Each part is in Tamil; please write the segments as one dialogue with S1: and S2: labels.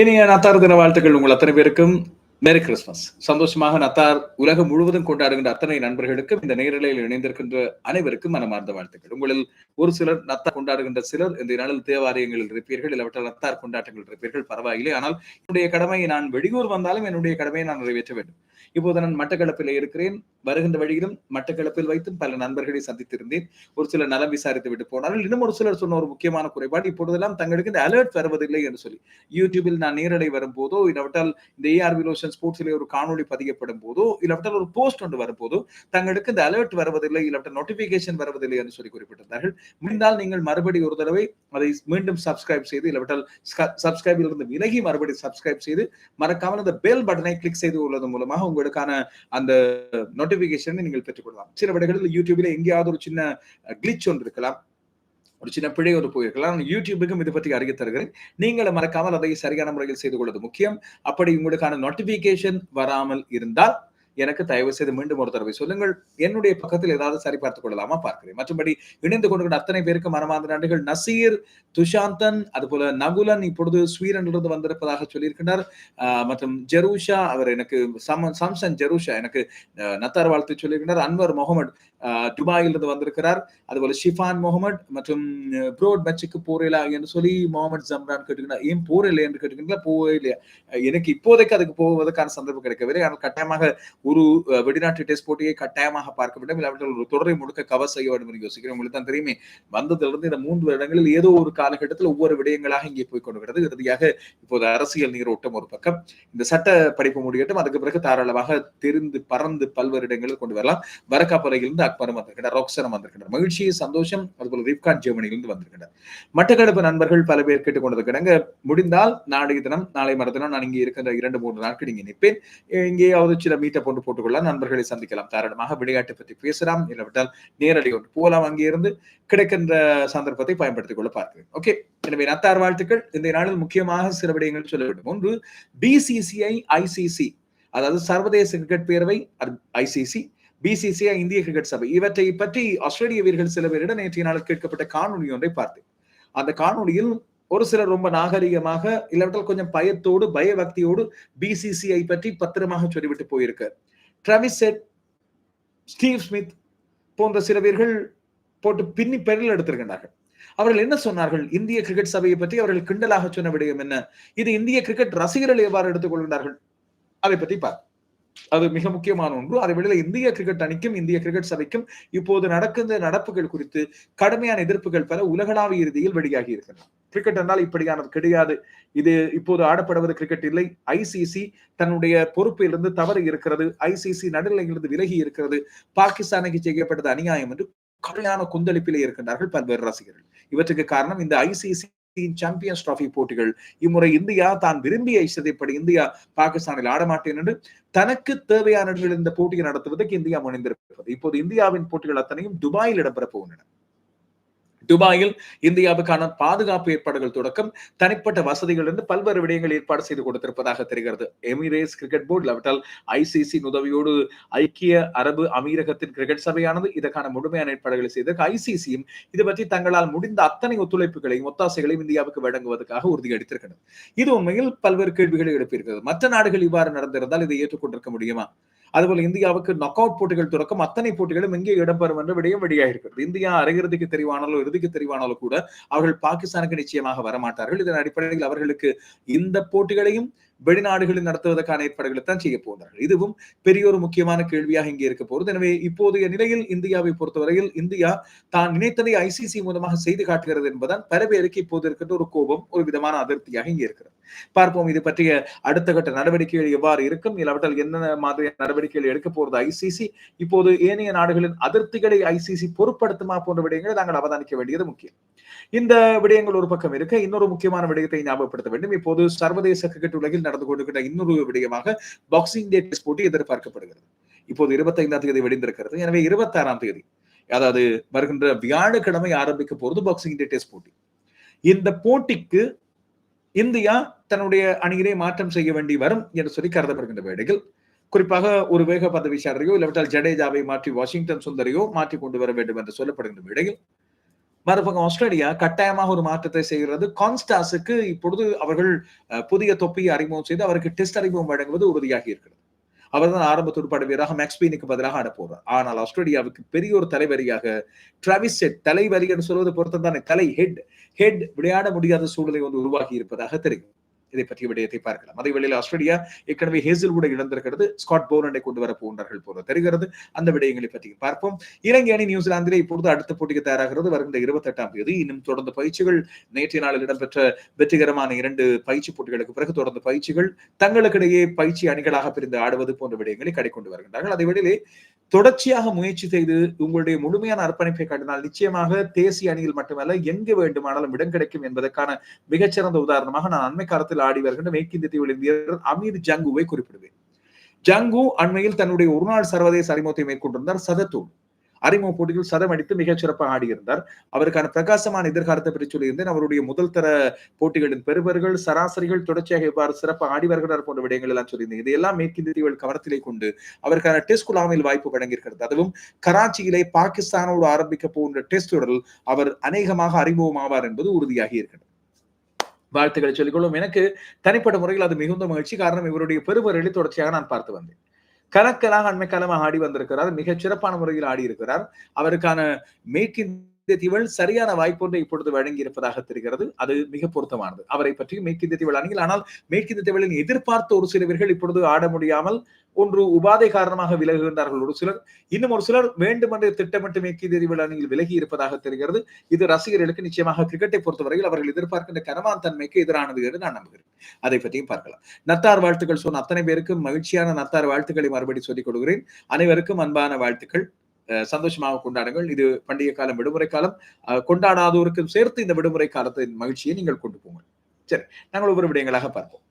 S1: இனிய நத்தார் தின வாழ்த்துக்கள் உங்கள் அத்தனை பேருக்கும். மேரி கிறிஸ்துமஸ் சந்தோஷமாக நத்தார் உலகம் முழுவதும் கொண்டாடுகின்ற அத்தனை நண்பர்களுக்கும் இந்த நேரலையில் இணைந்திருக்கின்ற அனைவருக்கும் மனமார்ந்த வாழ்த்துக்கள். உங்களில் ஒரு சிலர் நத்தார் கொண்டாடுகின்ற சிலர் இந்த நாளில் தேவாலயங்களில் இருப்பீர்கள் இல்லவற்றால் நத்தார் கொண்டாட்டங்கள் இருப்பீர்கள். பரவாயில்லை. ஆனால் என்னுடைய கடமையை நான் வெளியூர் வந்தாலும் என்னுடைய கடமையை நான் நிறைவேற்ற வேண்டும். இப்போது நான் மட்டக்களப்பில் இருக்கிறேன். வருகின்ற வழியிலும் மட்டக்களப்பில் வைத்தும் பல நண்பர்களை சந்தித்திருந்தேன். ஒரு சிலர் நலம் விசாரித்து விட்டு போனார்கள். இன்னும் ஒரு சிலர் சொன்ன ஒரு முக்கியமான குறைபாடு இப்பொழுதெல்லாம் தங்களுக்கு இந்த அலர்ட் வருவதில்லை என்று சொல்லி. யூடியூபில் நான் நேரடை வரும்போதோ இல்லாவிட்டால் இந்த ஏஆர்பி லோஷன் ஸ்போர்ட்ஸ்ல ஒரு காணொலி பதியப்படும் போதோ இல்லாவிட்டால் ஒரு போஸ்ட் ஒன்று வரும்போதோ தங்களுக்கு இந்த அலர்ட் வருவதில்லை இல்லாவிட்டால் நோட்டிபிகேஷன் வருவதில்லை என்று சொல்லி குறிப்பிட்டிருந்தார்கள். முடிந்தால் நீங்கள் மறுபடி ஒரு தடவை அதை மீண்டும் சப்ஸ்கிரைப் செய்து இல்லாவிட்டால் சப்ஸ்கிரைபில் இருந்து விலகி மறுபடி சப்ஸ்கிரைப் செய்து மறக்காமல் அந்த பெல் பட்டனை கிளிக் செய்து உள்ளது மூலமாக உங்களுக்கான அந்த நோட்டிபிகேஷனை நீங்கள் பெற்றுக்கொள்ளலாம் சில விடைகளில் யூடியூப்ல எங்கேயாவது ஒரு சின்ன கிளிச் ஒன்று இருக்கலாம். ஒரு சின்ன பிழை ஒரு போயிருக்கலாம். யூடியூபுக்கும் இது பற்றி அறிய தருகிறேன். நீங்களும் மறக்காமல் அதை சரியான முறையில் செய்து கொள்வது முக்கியம். அப்படி உங்களுக்கான நோட்டிபிகேஷன் வராமல் இருந்தால் எனக்கு தயவு செய்து மீண்டும் ஒரு தடவை சொல்லுங்கள். என்னுடைய பக்கத்தில் ஏதாவது சரி பார்த்துக் கொள்ளலாமா? பார்க்கிறேன். மற்றபடி இணைந்து கொண்டு அத்தனை பேருக்கு மனமார்ந்த நன்றிகள். நசீர் துஷாந்தன் அதுபோல நகுலன் இப்பொழுது ஸ்வீரனிலிருந்து வந்திருப்பதாக சொல்லியிருக்கிறார் மற்றும் ஜெரூஷா அவர் எனக்கு சம்சன் சாம்சன் ஜெரூஷா எனக்கு நத்தார் வாழ்த்து சொல்லியிருக்கிறார் அன்வர் முகமது துபாயிலிருந்து வந்திருக்கிறார். அதுபோல ஷிஃபான் முகமது மற்றும் ப்ரோட் மேட்சுக்கு போறேலா என்று சொல்லி முகமது ஜம்ரான் கேட்டுக்கிறார் ஏன் போறில்லை என்று கேட்டுக்கிறீங்களா போவே இல்லையா எனக்கு இப்போதைக்கு அதுக்கு போவதற்கான சந்தர்ப்பம் கிடைக்கவில்லை. ஆனால் கட்டாயமாக ஒரு வெளிநாட்டு டெஸ்ட் போட்டியை கட்டாயமாக பார்க்க வேண்டும். இல்லாவிட்டால் ஒரு தொடரை முழுக்க கவர் செய்ய வேண்டும் என்று யோசிக்கிறேன். உங்களுக்கு தான் தெரியுமே. வந்ததிலிருந்து இந்த மூன்று வருடங்களில் ஏதோ ஒரு காலகட்டத்தில் ஒவ்வொரு விடயங்களாக இங்கே போய் கொண்டிருக்கிறது. இறுதியாக இப்போது அரசியல் நீரோட்டம் ஒரு பக்கம். இந்த சட்ட படிப்பு முடியட்டும். அதுக்கு பிறகு தாராளமாக தெரிந்து பறந்து பல்வேறு இடங்களில் கொண்டு வரலாம். வரக்காப்பறையிலிருந்து அக்பரும் வந்திருக்கிறார் ரோக்சனம் வந்திருக்கிறார் மகிழ்ச்சி சந்தோஷம் அதுபோல ரிப்கான் ஜெர்மனியிலிருந்து வந்திருக்கிறார் மட்டக்களப்பு நண்பர்கள் பல பேர் கேட்டுக்கொண்டிருக்கிறாங்க முடிந்தால் நாளைய தினம் நாளை மறுதினம் நான் இங்கே இருக்கின்ற இரண்டு மூன்று நாட்கள் இங்கே நிற்பேன். இங்கேயாவது சில மீட்டை போட்டு போட்டுக்கொள்ளலாம் நண்பர்களை சந்திக்கலாம். தாராளமாக விளையாட்டு பற்றி பேசலாம் இல்லாவிட்டால் நேரடி ஒன்று போகலாம் அங்கே இருந்து கிடைக்கின்ற சந்தர்ப்பத்தை பயன்படுத்திக் கொள்ள பார்க்கிறேன். ஓகே? எனவே நத்தார் வாழ்த்துக்கள். இந்த நாளில் முக்கியமாக சில விடயங்கள் சொல்ல வேண்டும். ஒன்று பிசிசிஐ ஐசிசி அதாவது சர்வதேச கிரிக்கெட் பேரவை ஐசிசி பிசிசிஐ இந்திய கிரிக்கெட் சபை. இவற்றை பற்றி ஆஸ்திரேலிய வீரர்கள் சில பேரிடம் நேற்றைய நாள் கேட்கப்பட்ட காணொலி ஒன்றை பார்த்தேன். அந்த காணொலியில் ஒரு சிலர் ரொம்ப நாகரிகமாக இல்லாவிட்டால் கொஞ்சம் பயத்தோடு பயபக்தியோடு பிசிசிஐ பற்றி பத்திரமாக சொல்லிவிட்டு போயிருக்கார். ட்ரவிசெட் செட் ஸ்டீவ் ஸ்மித் போன்ற சில வீரர்கள் போட்டு பின்னி பெரில் எடுத்திருக்கின்றார்கள். அவர்கள் என்ன சொன்னார்கள்? இந்திய கிரிக்கெட் சபையை பற்றி அவர்கள் கிண்டலாக சொன்ன விடயம் என்ன? இது இந்திய கிரிக்கெட் ரசிகர்கள் எவ்வாறு எடுத்துக்கொள்கின்றார்கள் அதை பற்றி பார் அது மிக முக்கியமான ஒன்று. அதை விட இந்திய கிரிக்கெட் அணிக்கும் இந்திய கிரிக்கெட் சபைக்கும் இப்போது நடக்கின்ற நடப்புகள் குறித்து கடுமையான எதிர்ப்புகள் பல உலகளாவிய இறுதியில் வெளியாகி இருக்கின்றன. கிரிக்கெட் என்றால் இப்படியானது கிடையாது. இது இப்போது ஆடப்படுவது கிரிக்கெட் இல்லை. ஐசிசி தன்னுடைய பொறுப்பிலிருந்து தவறு இருக்கிறது. ஐசிசி நடுநிலையிலிருந்து விலகி இருக்கிறது. பாகிஸ்தானுக்கு செய்யப்பட்டது அநியாயம் என்று கடுமையான கொந்தளிப்பிலே இருக்கின்றார்கள் பல்வேறு ரசிகர்கள். இவற்றுக்கு காரணம் இந்த ஐசிசி சாம்பியன்ஸ் டிராஃபி போட்டிகள். இம்முறை இந்தியா தான் விரும்பிய இஷ்டத்தைப்படி இந்தியா பாகிஸ்தானில் ஆடமாட்டேன் என்று தனக்கு தேவையான இந்த போட்டியை நடத்துவதற்கு இந்தியா முனைந்திருக்கிறது. இப்போது இந்தியாவின் போட்டிகள் அத்தனையும் துபாயில் இடம்பெற போகின்றன. துபாயில் இந்தியாவுக்கான பாதுகாப்பு ஏற்பாடுகள் தொடக்கம் தனிப்பட்ட வசதிகள் இருந்து பல்வேறு விடயங்கள் ஏற்பாடு செய்து கொடுத்திருப்பதாக தெரிகிறது. எமிரேட்ஸ் கிரிக்கெட் போர்டு இல்லாவிட்டால் ஐசிசி உதவியோடு ஐக்கிய அரபு அமீரகத்தின் கிரிக்கெட் சபையானது இதற்கான முழுமையான ஏற்பாடுகளை செய்ததற்கு ஐசிசியும் இது பற்றி தங்களால் முடிந்த அத்தனை ஒத்துழைப்புகளையும் ஒத்தாசைகளையும் இந்தியாவுக்கு வழங்குவதற்காக உறுதியளித்திருக்கிறது. இது உண்மையில் பல்வேறு கேள்விகளை எழுப்பியிருக்கிறது. மற்ற நாடுகள் இவ்வாறு நடந்திருந்தால் இதை ஏற்றுக்கொண்டிருக்க முடியுமா? அதுபோல இந்தியாவுக்கு நொக் அவுட் போட்டிகள் தொடக்கம். அத்தனை போட்டிகளும் இங்கே இடம்பெறும் என்ற விடயம் வெளியாக இந்தியா அரையிறுதிக்கு தெரிவானாலோ இறுதிக்கு தெரிவானாலோ கூட அவர்கள் பாகிஸ்தானுக்கு நிச்சயமாக வரமாட்டார்கள். இதன் அடிப்படையில் அவர்களுக்கு இந்த போட்டிகளையும் வெளிநாடுகளில் நடத்துவதற்கான ஏற்பாடுகளை தான் செய்ய போகிறார்கள். இதுவும் பெரிய ஒரு முக்கியமான கேள்வியாக இங்கே இருக்க போகிறது. எனவே இப்போதைய நிலையில் இந்தியாவை பொறுத்தவரையில் இந்தியா தான் நினைத்ததை ஐசிசி மூலமாக செய்து காட்டுகிறது என்பதால் பல பேருக்கு இப்போது இருக்கின்ற ஒரு கோபம் ஒரு விதமான அதிருப்தியாக இங்கே இருக்கிறது. பார்ப்போம் இது பற்றிய அடுத்த கட்ட நடவடிக்கைகள் எவ்வாறு இருக்கும்? இல்லாவிட்டால் என்ன மாதிரியான நடவடிக்கைகள் எடுக்க போறது ஐசிசி இப்போது ஏனைய நாடுகளின் அதிருப்திகளை ஐசிசி பொருட்படுத்துமா போன்ற விடயங்களை நாங்கள் அவதானிக்க வேண்டியது முக்கியம். இந்த விடயங்கள் ஒரு பக்கம் இருக்க இன்னொரு முக்கியமான விடயத்தை ஞாபகப்படுத்த வேண்டும். இப்போது சர்வதேச கிரிக்கெட் உலகில் நடந்து கொண்டிருக்கிற இன்னொரு விடயமாக பாக்ஸிங் டே டெஸ்ட் போட்டி எதிர்பார்க்கப்படுகிறது. இப்போது இருபத்தைந்தாம் தேதி வெடிந்திருக்கிறது. எனவே இருபத்தாறாம் தேதி அதாவது வருகின்ற வியாழக்கிழமை ஆரம்பிக்க போறது பாக்ஸிங் டே டெஸ்ட் போட்டி. இந்த போட்டிக்கு இந்தியா தன்னுடைய அணியிலே மாற்றம் செய்ய வேண்டி வரும் என்று சொல்லி கருதப்படுகின்ற வேடைகள் குறிப்பாக ஒரு வேக பந்து வீச்சாளரையோ இல்லாவிட்டால் ஜடேஜாவை மாற்றி வாஷிங்டன் சுந்தரையோ மாற்றி கொண்டு வர வேண்டும் என்று சொல்லப்படுகின்ற வேடையில் மறுபக்கம் ஆஸ்திரேலியா கட்டாயமாக ஒரு மாற்றத்தை செய்கிறது. கான்ஸ்டாஸுக்கு இப்பொழுது அவர்கள் புதிய தொப்பியை அறிமுகம் செய்து அவருக்கு டெஸ்ட் அறிமுகம் வழங்குவது உறுதியாகி இருக்கிறது. அவர் தான் ஆரம்ப துடுப்பாடு வீராக மேக்ஸ்பீனுக்கு பதிலாக ஆட போறார். ஆனால் ஆஸ்திரேலியாவுக்கு பெரிய ஒரு தலைவரியாக டிராவிஸ் செட் தலைவரி என்று சொல்வது பொறுத்தம் தானே தலை ஹெட் ஹெட் விளையாட முடியாத சூழ்நிலை வந்து உருவாகி இருப்பதாக தெரியும் இதை பற்றிய விடயத்தை பார்க்கலாம். அதே வேளையில் ஆஸ்திரேலியா ஏற்கனவே ஹேசில் கூட இழந்திருக்கிறது. ஸ்காட் போரண்டை கொண்டு வர போன்றார்கள் போல தெரிகிறது. அந்த விடயங்களை பற்றி பார்ப்போம். இலங்கை அணி நியூசிலாந்திலே இப்பொழுது அடுத்த போட்டிக்கு தயாராகிறது. வருகின்ற இருபத்தி எட்டாம் தேதி இன்னும் தொடர்ந்து பயிற்சிகள். நேற்றைய நாளில் இடம்பெற்ற வெற்றிகரமான இரண்டு பயிற்சி போட்டிகளுக்கு பிறகு தொடர்ந்து பயிற்சிகள். தங்களுக்கிடையே பயிற்சி அணிகளாக பிரிந்து ஆடுவது போன்ற விடயங்களை கடை கொண்டு வருகின்றார்கள். அதே வேளையிலே தொடர்ச்சியாக முயற்சி செய்து உங்களுடைய முழுமையான அர்ப்பணிப்பை காட்டினால் நிச்சயமாக தேசிய அணியில் மட்டுமல்ல எங்கு வேண்டுமானாலும் இடம் கிடைக்கும் என்பதற்கான மிகச்சிறந்த உதாரணமாக நான் அண்மை காலத்தில் ஆடி வருகின்ற மேற்கிந்திய தீவில் வீரர் அமீர் ஜங்குவை குறிப்பிடுவேன். ஜங்கு அண்மையில் தன்னுடைய ஒருநாள் சர்வதேச அறிமுகத்தை மேற்கொண்டிருந்தார் சதத்தூர் அறிமுக போட்டியில் சதம் அடித்து மிகச் சிறப்பாக ஆடியிருந்தார். அவருக்கான பிரகாசமான எதிர்காலத்தை பற்றி சொல்லியிருந்தேன். அவருடைய முதல் தர போட்டிகளின் பெறுவர்கள் சராசரிகள் தொடர்ச்சியாக இவ்வாறு சிறப்பாக ஆடி வருகிறார் போன்ற விடயங்கள் எல்லாம் சொல்லியிருந்தேன். இதையெல்லாம் மேற்கிந்திய தீவுகள் கவனத்திலே கொண்டு அவருக்கான டெஸ்ட் குழாமையில் வாய்ப்பு வழங்கியிருக்கிறது. அதுவும் கராச்சியிலே பாகிஸ்தானோடு ஆரம்பிக்க போன்ற டெஸ்ட் தொடரில் அவர் அநேகமாக அறிமுகமாவார் என்பது உறுதியாகி இருக்கிறது. வாழ்த்துக்களை சொல்லிக்கொள்ளும் எனக்கு தனிப்பட்ட முறையில் அது மிகுந்த மகிழ்ச்சி. காரணம் இவருடைய பெருவர்களை தொடர்ச்சியாக நான் பார்த்து வந்தேன். கணக்கெல்லாம் அண்மை காலமாக ஆடி வந்திருக்கிறார். மிகச் சிறப்பான முறையில் ஆடி இருக்கிறார். அவருக்கான இந்திய தீவள் சரியான வாய்ப்பொன்றை இப்பொழுது வழங்கி இருப்பதாக தெரிகிறது. அது மிக பொருத்தமானது. அவரை பற்றி மேற்கிந்திய தீவள் அணியில் ஆனால் மேற்கிந்திய தீவளின் எதிர்பார்த்த ஒரு சிலவர்கள் இப்பொழுது ஆட முடியாமல் ஒன்று உபாதை காரணமாக விலகுகின்றார்கள் ஒரு சிலர் இன்னும் ஒரு சிலர் வேண்டுமென்று திட்டமிட்டு மேற்கு தீவள் அணியில் விலகி இருப்பதாக தெரிகிறது. இது ரசிகர்களுக்கு நிச்சயமாக கிரிக்கெட்டை பொறுத்தவரையில் அவர்கள் எதிர்பார்க்கின்ற கனவான் தன்மைக்கு எதிரானது என்று நான் நம்புகிறேன். அதை பற்றியும் பார்க்கலாம். நத்தார் வாழ்த்துக்கள் சொன்ன அத்தனை பேருக்கும் மகிழ்ச்சியான நத்தார் வாழ்த்துக்களை மறுபடி சொல்லிக் கொடுக்கிறேன். அனைவருக்கும் அன்பான வாழ்த்துக்கள். சந்தோஷமாக கொண்டாடுங்கள். இது பண்டிகை காலம் விடுமுறை காலம். கொண்டாடாதோருக்கும் சேர்த்து இந்த விடுமுறை காலத்தின் மகிழ்ச்சியை நீங்கள் கொண்டு போங்கள். சரி நாங்கள் ஒவ்வொரு விடயங்களாக பார்ப்போம்.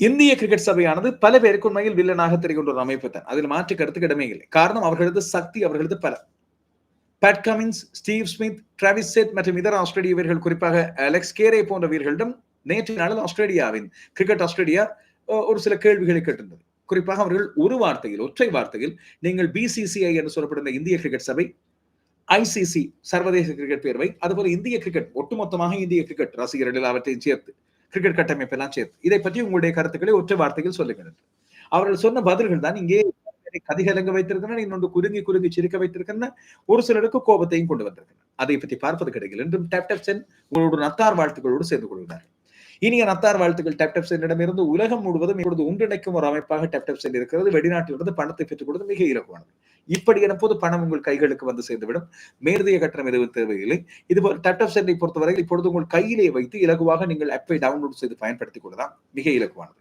S1: இந்திய கிரிக்கெட் சபையானது பல பேருக்கு உண்மையில் வில்லனாக தெரிகின்ற ஒரு அமைப்பு தான். அதில் மாற்று கருத்துக்கு இடமே இல்லை. காரணம் அவர்களது சக்தி அவர்களது பல Pat Cummins Steve Smith Travis Head மற்றும் இதர ஆஸ்திரேலிய வீரர்கள் குறிப்பாக அலெக்ஸ் கேரே போன்ற வீரர்களிடம் நேற்று நாளில் ஆஸ்திரேலியாவின் கிரிக்கெட் ஆஸ்திரேலியா ஒரு சில கேள்விகளை கேட்டிருந்தது. குறிப்பாக அவர்கள் ஒரு வார்த்தையில் ஒற்றை வார்த்தையில் நீங்கள் பிசிசிஐ என்று சொல்லப்படுகிற இந்திய கிரிக்கெட் சபை ஐசிசி சர்வதேச கிரிக்கெட் பேர்வை அதுபோல இந்திய கிரிக்கெட் ஒட்டுமொத்தமாக இந்திய கிரிக்கெட் ரசிகர்கள் அவற்றையும் சேர்த்து கிரிக்கெட் கட்டமைப்பெல்லாம் சேர்த்து. இதை பற்றி உங்களுடைய கருத்துக்களை ஒற்றை வார்த்தையில் சொல்லுகிறது அவர்கள் சொன்ன பதில்கள் தான் இங்கே கதிகலங்க வைத்திருக்கின்றன இன்னொன்று குறுங்கி குறுங்கி சிரிக்க வைத்திருக்கின்றன ஒரு சிலருக்கு கோபத்தையும் கொண்டு வந்திருக்கின்றன. அதை பற்றி பார்ப்பது கிடைக்கல என்றும் டேப் டேப் சென் உங்களோட நத்தார் வாழ்த்துக்களோடு சேர்ந்து கொள்கிறார்கள் இனிய நத்தார் வாழ்த்துக்கள். டெப்டப் சென்னிடமிருந்து உலகம் முழுவதும் இப்பொழுது ஒன்றிணைக்கும் ஒரு அமைப்பாக டெப்டப் சென் இருக்கிறது வெளிநாட்டிலிருந்து பணத்தை பெற்றுக் கொடுத்து மிக இலகுவானது. இப்படி போது பணம் உங்கள் கைகளுக்கு வந்து சேர்ந்துவிடும். மேற்திய கட்டணம் எதுவும் தேவையில்லை. இது டெப்டப் சென்னை பொறுத்தவரை இப்பொழுது உங்கள் கையிலே வைத்து இலகுவாக நீங்கள் ஆப்பை டவுன்லோட் செய்து பயன்படுத்திக் கொள்ளலாம். மிக இலகுவானது.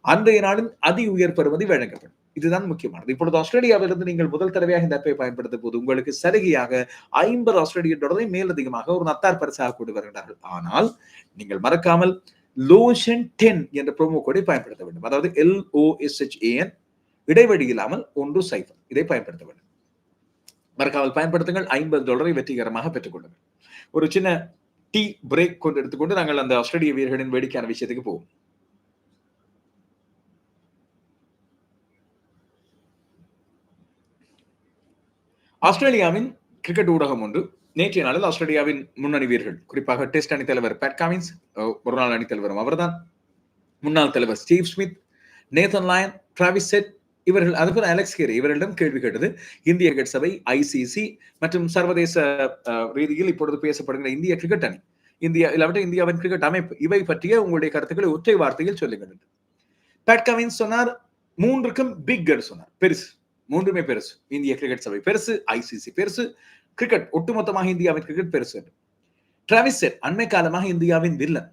S1: அன்றைய நாளில் அதி உயர் பெறுமதி வழங்கப்படும். இதுதான் முக்கியமானது. இப்பொழுது ஆஸ்திரேலியாவிலிருந்து நீங்கள் முதல் தடவையாக இந்த ஆப்பை பயன்படுத்தும் போது உங்களுக்கு சலுகையாக ஐம்பது ஆஸ்திரேலிய டாலரை மேலதிகமாக ஒரு நத்தார் பரிசாக கொண்டு வருகிறார்கள். ஆனால் நீங்கள் மறக்காமல் லோஷன் டென் என்ற ப்ரோமோ கோடை பயன்படுத்த வேண்டும். அதாவது எல்ஓஎஸ்ஹெச்ஏஎன் இடைவெளி இல்லாமல் ஒன்று சைஃபர் இதை பயன்படுத்த வேண்டும். மறக்காமல் பயன்படுத்துங்கள். ஐம்பது டாலரை வெற்றிகரமாக பெற்றுக் கொள்ளுங்கள். ஒரு சின்ன டீ பிரேக் கொண்டு எடுத்துக்கொண்டு நாங்கள் அந்த ஆஸ்திரேலிய வீரர்களின் வேடிக்கையான விஷயத்துக்கு போவோம். ஆஸ்திரேலியாவின் கிரிக்கெட் ஊடகம் ஒன்று. நேற்றைய நாளில் ஆஸ்திரேலியாவின் முன்னணி வீரர்கள் குறிப்பாக டெஸ்ட் அணித்தலைவர் பேட் காமின்ஸ் ஒரு நாள் அணித்தலைவரும் அவர்தான். முன்னாள் தலைவர் Steve Smith Nathan Lyon Travis set இவர்கள் அதுபோல் அலெக்ஸ் கேரி இவர்களிடம் கேள்வி கேட்டது. இந்திய கிரிக்கெட் சபை ஐசிசி மற்றும் சர்வதேச ரீதியில் இப்பொழுது பேசப்படுகிற இந்திய கிரிக்கெட் அணி. இந்தியா இல்லாவிட்ட இந்தியாவின் கிரிக்கெட் அமைப்பு இவை பற்றிய உங்களுடைய கருத்துக்களை ஒற்றை வார்த்தையில் சொல்லுங்கள் பேட் கமின்ஸ் சொன்னார் மூன்றுக்கும் பிக் சொன்னார் பெருசு. மூன்றுமே பெருசு. இந்திய கிரிக்கெட் சபை பெருசு ஐசிசி பெருசு கிரிக்கெட் ஒட்டுமொத்தமாக இந்தியாவின் கிரிக்கெட் பெருசு டிராவிஸ் செட் அண்மை காலமாக இந்தியாவின் வில்லன்.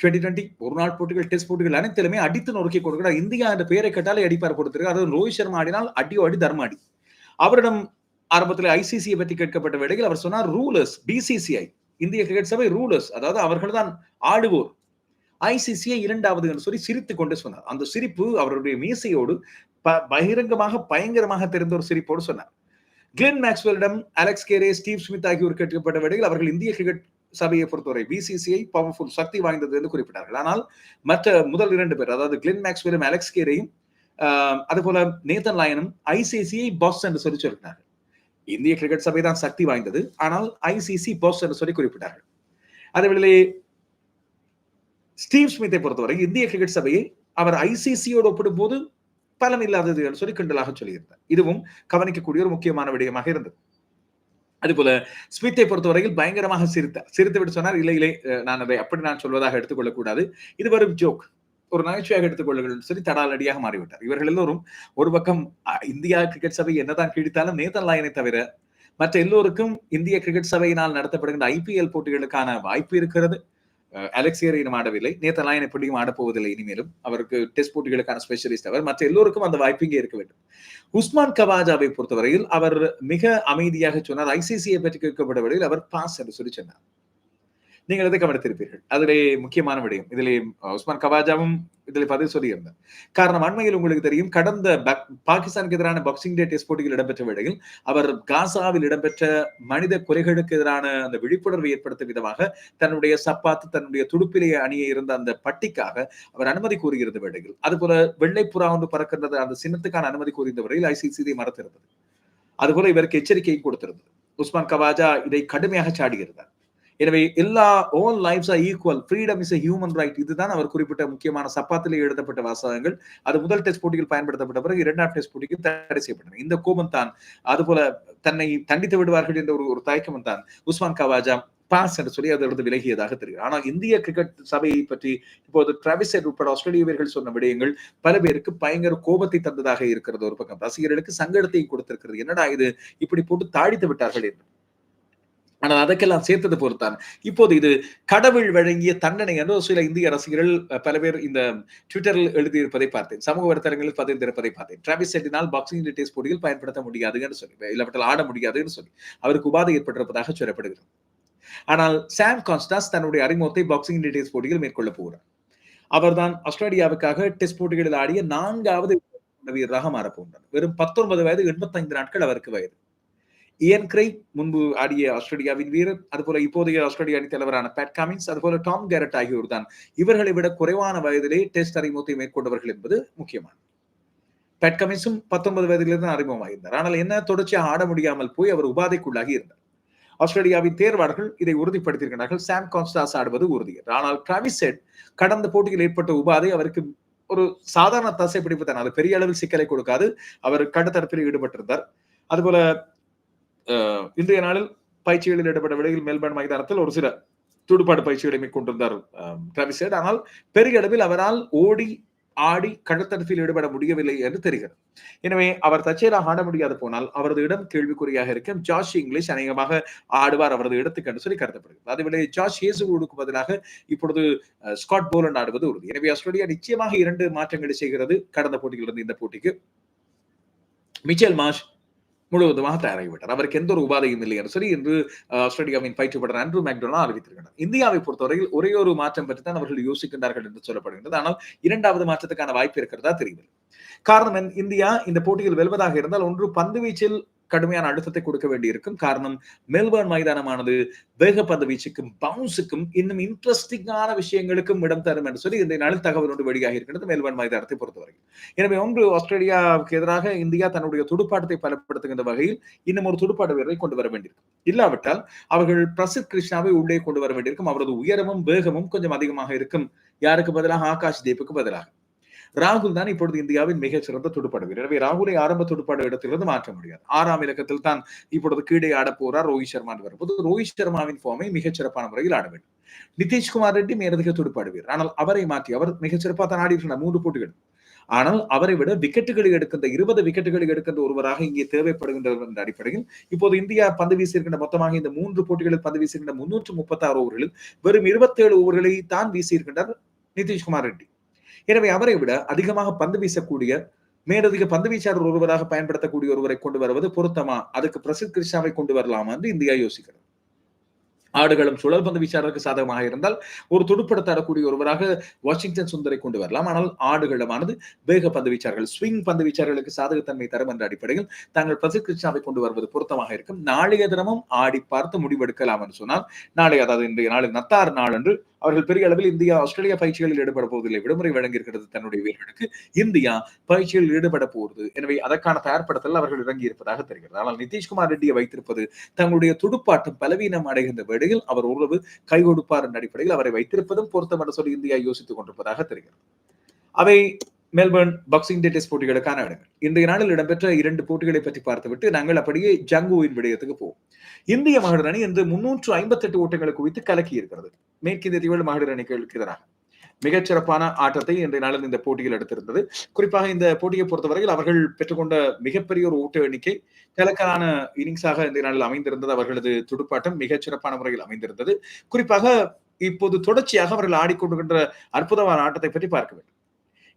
S1: டுவெண்ட்டி டுவெண்ட்டி ஒரு நாள் போட்டிகள் டெஸ்ட் போட்டிகள் அனைத்திலுமே அடித்து நொறுக்கி கொடுக்கிறார். இந்தியா என்ற பெயரை கேட்டாலே அடிப்பார் கொடுத்திருக்கார் அதுவும் ரோஹித் சர்மா ஆடினால் அடியோ அடி. தர்மாடி அவரிடம் ஆரம்பத்தில் ஐசிசியை பற்றி கேட்கப்பட்ட வேளையில் அவர் சொன்னார் ரூலர்ஸ் பிசிசிஐ இந்திய கிரிக்கெட் சபை ரூலர்ஸ் அதாவது அவர்கள் தான் ஆடுவோர். ஐசிசியை இரண்டாவது என்று சொல்லி சிரித்து கொண்டு சொன்னார். அந்த சிரிப்பு அவருடைய மீசையோடு பகிரங்கமாக பயங்கரமாக தெரிந்த ஒரு சிரிப்போடு சொன்னார். கிளின் மேக்ஸ்வெல்லிடம் அலெக்ஸ் கேரே ஸ்டீவ் ஸ்மித் ஆகியோர் கேட்கப்பட்ட வேளையில் அவர்கள் இந்திய கிரிக்கெட் சபையை பொறுத்தவரை பிசிசிஐ பவர்ஃபுல் சக்தி வாய்ந்தது என்று குறிப்பிட்டார்கள். ஆனால் மற்ற முதல் இரண்டு பேர் அதாவது கிளின் மேக்ஸ்வெலும் அலெக்ஸ் கேரையும் அதுபோல நேத்தன் லாயனும் ஐசிசிஐ பாஸ் என்று சொல்லி சொல்கிறார்கள் இந்திய கிரிக்கெட் சபை தான் சக்தி வாய்ந்தது. ஆனால் ஐசிசி பாஸ் என்று சொல்லி குறிப்பிட்டார்கள். அதேவேளை ஸ்டீவ் ஸ்மித்தை பொறுத்தவரை இந்திய கிரிக்கெட் சபையை அவர் ஐசிசியோடு ஒப்பிடும் போது பலம் இல்லாதது என்று சொல்லி கிண்டலாக சொல்லியிருந்தார். இதுவும் கவனிக்கக்கூடிய ஒரு முக்கியமான விடயமாக இருந்தது. அதுபோல ஸ்மித்தை பொறுத்தவரையில் பயங்கரமாக சிரித்தார் சிரித்து விட்டு சொன்னார் இல்லை இல்லை நான் அதை அப்படி நான் சொல்வதாக எடுத்துக்கொள்ளக்கூடாது. இது வரும் ஜோக். ஒரு நகைச்சுவையாக எடுத்துக்கொள்ளுங்கள் சொல்லி தடாலடியாக மாறிவிட்டார். இவர்கள் எல்லோரும் ஒரு பக்கம் இந்தியா கிரிக்கெட் சபை என்னதான் கிழித்தாலும் நேதன் லாயனை தவிர மற்ற எல்லோருக்கும் இந்திய கிரிக்கெட் சபையினால் நடத்தப்படுகின்ற ஐபிஎல் போட்டிகளுக்கான வாய்ப்பு இருக்கிறது. அலெக்சியரையும் ஆடவில்லை. நேத்த லாயன் எப்படியும் ஆடப்போவதில்லை இனிமேலும். அவருக்கு டெஸ்ட் போட்டிகளுக்கான ஸ்பெஷலிஸ்ட் அவர். மற்ற எல்லோருக்கும் அந்த வாய்ப்பு இங்கே இருக்க வேண்டும். உஸ்மான் கவாஜாவை பொறுத்தவரையில் அவர் மிக அமைதியாக சொன்னார். ஐசிசியை பற்றி கேட்கப்படவில்லை அவர் பாஸ் என்று சொல்லி சொன்னார். நீங்கள் இதை கவனித்திருப்பீர்கள்? அதிலே முக்கியமான விடயம். இதிலே உஸ்மான் கவாஜாவும் இதில் பதில் சொல்லியிருந்தார். காரணம் அண்மையில் உங்களுக்கு தெரியும் கடந்த பாகிஸ்தானுக்கு எதிரான பாக்ஸிங் டே டெஸ்ட் போட்டியில் இடம்பெற்ற வேளையில் அவர் காசாவில் இடம்பெற்ற மனித குறைகளுக்கு எதிரான அந்த விழிப்புணர்வை ஏற்படுத்தும் விதமாக தன்னுடைய சப்பாத்து தன்னுடைய துடுப்பிலேயே அணிய இருந்த அந்த பட்டிக்காக அவர் அனுமதி கூறுகிறது வேளையில். அதுபோல வெள்ளை புறா ஒன்று பறக்கின்றது அந்த சின்னத்துக்கான அனுமதி கூறியிருந்த வரையில் ஐசிசி மறத்திருந்தது. அதுபோல இவருக்கு எச்சரிக்கையும் கொடுத்திருந்தது. உஸ்மான் கவாஜா இதை கடுமையாக சாடுகிறார் எனவே எல்லா all lifes are equal freedom is human right இதுதான் அவர் குறிப்பிட்ட முக்கியமான சப்பாத்திலே எழுதப்பட்ட வாசகங்கள். அது முதல் டெஸ்ட் போட்டியில் பயன்படுத்தப்பட்ட பிறகு இரண்டாம் டெஸ்ட் போட்டிக்கு தடை செய்யப்பட்டன. இந்த கோபம் தான். அதுபோல தன்னை தண்டித்து விடுவார்கள் என்ற ஒரு ஒரு தயக்கமும் தான் உஸ்மான் கவாஜா பாஸ் என்று சொல்லி அதிலிருந்து விலகியதாக தெரியும் ஆனால் இந்திய கிரிக்கெட் சபையை பற்றி இப்போது டிராவிஸ் உட்பட ஆஸ்திரேலிய வீரர்கள் சொன்ன விடயங்கள் பல பேருக்கு பயங்கர கோபத்தை தந்ததாக இருக்கிறது ஒரு பக்கம். ரசிகர்களுக்கு சங்கடத்தையும் கொடுத்திருக்கிறது. என்னடா இது? இப்படி போட்டு தாழித்து விட்டார்கள் என்று. ஆனால் அதற்கெல்லாம் சேர்த்தது பொறுத்தான். இப்போது இது கடவுள் வழங்கிய தண்டனை என்று சில இந்திய ரசிகர்கள் பல பேர் இந்த ட்விட்டரில் எழுதியிருப்பதை பார்த்தேன். சமூக வலைத்தளங்களில் பதிந்திருப்பதை பார்த்தேன். டிராவிஸ் செட்டினால் பாக்ஸிங் டேஸ் போட்டியில் பயன்படுத்த முடியாதுன்னு சொல்லி இல்லாவிட்டால் ஆட முடியாதுன்னு சொல்லி அவருக்கு உபாதை ஏற்பட்டிருப்பதாக சொல்லப்படுகிறது. ஆனால் சாம் கான்ஸ்டாஸ் தன்னுடைய அறிமுகத்தை பாக்ஸிங் டேஸ் போட்டியில் மேற்கொள்ள போகிறார். அவர்தான் ஆஸ்திரேலியாவுக்காக டெஸ்ட் போட்டிகளில் ஆடிய நான்காவது வீரராக மாறப்போன்றார் வெறும் பத்தொன்பது வயது எண்பத்தைந்து நாட்கள் அவருக்கு வயது. இயன் கிரை முன்பு ஆடிய ஆஸ்திரேலியாவின் வீரர் அதுபோல இப்போதைய ஆஸ்திரேலிய அணி தலைவரான பேட் காமின்ஸ் அதுபோல டாம் கேரட் ஆகியோர் தான் இவர்களை விட குறைவான வயதிலே டெஸ்ட் அறிமுகத்தை மேற்கொண்டவர்கள் என்பது முக்கியமானது. பேட் கமின்ஸும் பத்தொன்பது வயதிலிருந்து அறிமுகமாகியிருந்தார் ஆனால் என்ன தொடர்ச்சியாக ஆட முடியாமல் போய் அவர் உபாதைக்குள்ளாகி இருந்தார். ஆஸ்திரேலியாவின் தேர்வாளர்கள் இதை உறுதிப்படுத்தியிருக்கிறார்கள். சாம் கான்ஸ்டாஸ் ஆடுவது உறுதி ஆனால் டிராவிஸ் கடந்த போட்டியில் ஏற்பட்ட உபாதை அவருக்கு ஒரு சாதாரண தசை பிடிப்பு தான் அது பெரிய அளவில் சிக்கலை கொடுக்காது. அவர் கடத்தரப்பில் ஈடுபட்டிருந்தார். அதுபோல இன்றைய நாளில் பயிற்சிகளில் ஈடுபட்ட விலையில் மெல்பர்ன் மைதானத்தில் ஒரு சில துடுப்பாடு பயிற்சிகளை மேற்கொண்டிருந்தார் டிராவிசேட் ஆனால் பெரிய அளவில் அவரால் ஓடி ஆடி கழுத்தடத்தில் ஈடுபட முடியவில்லை என்று தெரிகிறது. எனவே அவர் தற்செயலாக ஆட முடியாது போனால் அவரது இடம் கேள்விக்குறியாக இருக்கும். ஜார்ஜ் இங்கிலீஷ் அநேகமாக ஆடுவார் அவரது இடத்துக்கு என்று சொல்லி கருதப்படுகிறது. அதுவேளை ஜார்ஜ் ஹேசுவுக்கு பதிலாக இப்பொழுது ஸ்காட் போலண்ட் ஆடுவது உறுதி. எனவே ஆஸ்திரேலியா நிச்சயமாக இரண்டு மாற்றங்களை செய்கிறது கடந்த போட்டியிலிருந்து இந்த போட்டிக்கு. மிச்சல் மாஷ் முழுவதுமாக தயாராகிவிட்டார். அவருக்கு எந்த ஒரு உபாதையும் இல்லை என்று சொல்லி இன்று ஆஸ்திரேலியாவின் பயிற்றுப்படர் ஆண்ட்ரூ மேக்டோனா அறிவித்திருக்கிறார். இந்தியாவை பொறுத்தவரையில் ஒரே ஒரு மாற்றம் பற்றி தான் அவர்கள் யோசிக்கின்றார்கள் என்று சொல்லப்படுகின்றது. ஆனால் இரண்டாவது மாற்றத்துக்கான வாய்ப்பு இருக்கிறதா தெரியவில்லை. காரணம் இந்தியா இந்த போட்டியில் வெல்வதாக இருந்தால் ஒன்று பந்து வீச்சில் கடுமையான அழுத்தத்தை கொடுக்க வேண்டியிருக்கும். காரணம் மெல்பர்ன் மைதானமானது வேகப்பந்து வீச்சுக்கும் பவுன்ஸுக்கும் இன்னும் இன்ட்ரெஸ்டிங்கான விஷயங்களுக்கும் இடம் தரும் என்று சொல்லி இந்த நாளில் தகவல் ஒன்று வெளியாகி இருக்கிறது மெல்பர்ன் மைதானத்தை பொறுத்தவரை எனவே ஒன்று ஆஸ்திரேலியாவுக்கு எதிராக இந்தியா தன்னுடைய துடுப்பாட்டத்தை பலப்படுத்துகின்ற வகையில் இன்னும் ஒரு துடுப்பாட்ட வீரரை கொண்டு வர வேண்டியிருக்கும். இல்லாவிட்டால் அவர்கள் பிரசித் கிருஷ்ணாவை உள்ளே கொண்டு வர வேண்டியிருக்கும். அவரது உயரமும் வேகமும் கொஞ்சம் அதிகமாக இருக்கும். யாருக்கு பதிலாக? ஆகாஷ் தீப்புக்கு பதிலாக. ராகுல் தான் இப்பொழுது இந்தியாவின் மிகச்சிறந்த துடுப்பாடு வீரர். எனவே ராகுலை ஆரம்ப துடுப்பாடு இடத்திலிருந்து மாற்ற முடியாது. ஆறாம் இலக்கத்தில் தான் இப்பொழுது கீழே ஆட போறார் ரோஹித் சர்மா வரும்போது ரோஹித் சர்மாவின் ஃபார்மை மிகச்சிறப்பான முறையில் ஆட வேண்டும். நிதிஷ்குமார் ரெட்டி மேலதிக துடுப்பாடு வீரர். ஆனால் அவரை மாற்றி அவர் மிகச்சிறப்பாக தான் ஆடி இருக்கிறார் மூன்று போட்டிகள். ஆனால் அவரை விட விக்கெட்டுகளை எடுக்கின்ற இருபது விக்கெட்டுகளை எடுக்கின்ற ஒருவராக இங்கே தேவைப்படுகின்றவர் என்ற அடிப்படையில் இப்போது இந்தியா பந்து வீசியிருக்கின்ற மொத்தமாக இந்த மூன்று போட்டிகளில் பந்து வீசியிருக்கின்ற முன்னூற்று முப்பத்தி ஆறு ஓவர்களில் வெறும் இருபத்தி ஏழு ஓவர்களை தான் வீசியிருக்கின்றார் நிதிஷ்குமார் ரெட்டி. எனவே அவரை விட அதிகமாக பந்து வீசக்கூடிய மேலதிக பந்து வீச்சாளர் ஒருவராக பயன்படுத்தக்கூடிய ஒருவரை கொண்டு வருவது பொருத்தமா? அதுக்கு பிரசித் கிருஷ்ணாவை கொண்டு வரலாமா என்று இந்தியா யோசிக்கிறது. ஆடுகளும் சுழல் பந்து வீச்சாளருக்கு சாதகமாக இருந்தால் ஒரு துடுப்படுத்தாடக்கூடிய ஒருவராக வாஷிங்டன் சுந்தரை கொண்டு வரலாம். ஆனால் ஆடுகளமானது வேக பந்து வீச்சார்கள் ஸ்விங் பந்து வீச்சார்களுக்கு சாதகத்தன்மை தரும் என்ற அடிப்படையில் தாங்கள் பிரசித் கிருஷ்ணாவை கொண்டு வருவது பொருத்தமாக இருக்கும். நாளைய தினமும் ஆடி பார்த்து முடிவெடுக்கலாம் என்று சொன்னால் நாளை அதாவது இன்றைய நாளில் நத்தார் நாள் என்று அவர்கள் பெரிய அளவில் இந்தியா ஆஸ்திரேலியா பயிற்சிகளில் ஈடுபட போவதில்லை. விடுமுறை வழங்கியிருக்கிறது தன்னுடைய வீரர்களுக்கு. இந்தியா பயிற்சியில் ஈடுபட போகிறது. எனவே அதற்கான தயார்படுத்தல் அவர்கள் இறங்கி இருப்பதாக தெரிகிறது. ஆனால் நிதிஷ்குமார் ரெட்டியை வைத்திருப்பது தங்களுடைய துடுப்பாட்டம் பலவீனம் அடைகின்ற வேளையில் அவர் உறவு கை கொடுப்பார் என்ற அடிப்படையில் அவரை வைத்திருப்பதும் பொருத்தம் என்று சொல்லி இந்தியா யோசித்துக் கொண்டிருப்பதாக தெரிகிறது. அவை மெல்பர்ன் பாக்ஸிங் டே டெஸ்ட் போட்டிகளுக்கான இடங்கள். இன்றைய நாளில் இடம்பெற்ற இரண்டு போட்டிகளை பற்றி பார்த்துவிட்டு நாங்கள் அப்படியே ஜங்குவின் விடயத்துக்கு போவோம். இந்திய மகளிர் அணி இன்று முன்னூற்று ஐம்பத்தி எட்டு ஓட்டங்களை குவித்து கலக்கி இருக்கிறது. மேற்கிந்திய தீவில் மகளிர் அணிகளுக்கு எதிராக மிகச்சிறப்பான ஆட்டத்தை இன்றைய நாளில் இந்த போட்டியில் எடுத்திருந்தது. குறிப்பாக இந்த போட்டியை பொறுத்தவரையில் அவர்கள் பெற்றுக்கொண்ட மிகப்பெரிய ஒரு ஓட்ட எண்ணிக்கை கலக்கலான இன்னிங்ஸாக இன்றைய நாளில் அமைந்திருந்தது. அவர்களது துடுப்பாட்டம் மிகச்சிறப்பான முறையில் அமைந்திருந்தது. குறிப்பாக இப்போது தொடர்ச்சியாக அவர்கள் ஆடிக்கொண்டுகின்ற அற்புதமான ஆட்டத்தை பற்றி பார்க்க வேண்டும்.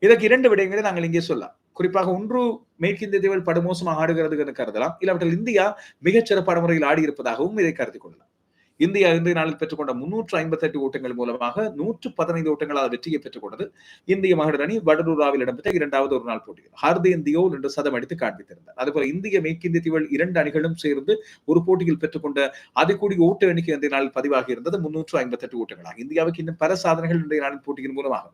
S1: இதற்கு இரண்டு விடயங்களை நாங்கள் இங்கே சொல்லலாம். குறிப்பாக ஒன்று மேற்கிந்திய தீவில் படுமோசமாக ஆடுகிறது என்று கருதலாம். இல்லாவற்றில் இந்தியா மிகச் சிறப்பான முறையில் ஆடி இருப்பதாகவும் இதை கருதி கொள்ளலாம். இந்தியா இன்றைய நாளில் பெற்றுக்கொண்ட முன்னூற்று ஐம்பத்தி எட்டு ஓட்டங்கள் மூலமாக நூற்று பதினைந்து ஓட்டங்களால் வெற்றியை பெற்றுக்கொண்டது. இந்திய மகளிர் அணி வடலூராவில் இடம்பெற்ற இரண்டாவது ஒரு நாள் போட்டியில். ஹர்தேன் தியோல் என்று சதம் அடித்து காண்பித்திருந்தார். அதுபோல இந்திய மேற்கிந்திய தீவில் இரண்டு அணிகளும் சேர்ந்து ஒரு போட்டியில் பெற்றுக்கொண்ட அதிகூடிய ஓட்ட எண்ணிக்கை இன்றைய நாளில் பதிவாகி இருந்தது. முன்னூற்று ஐம்பத்தி எட்டு ஓட்டங்களாக. இந்தியாவுக்கு இன்னும் பல சாதனைகள் இன்றைய நாளின் போட்டியின் மூலமாக.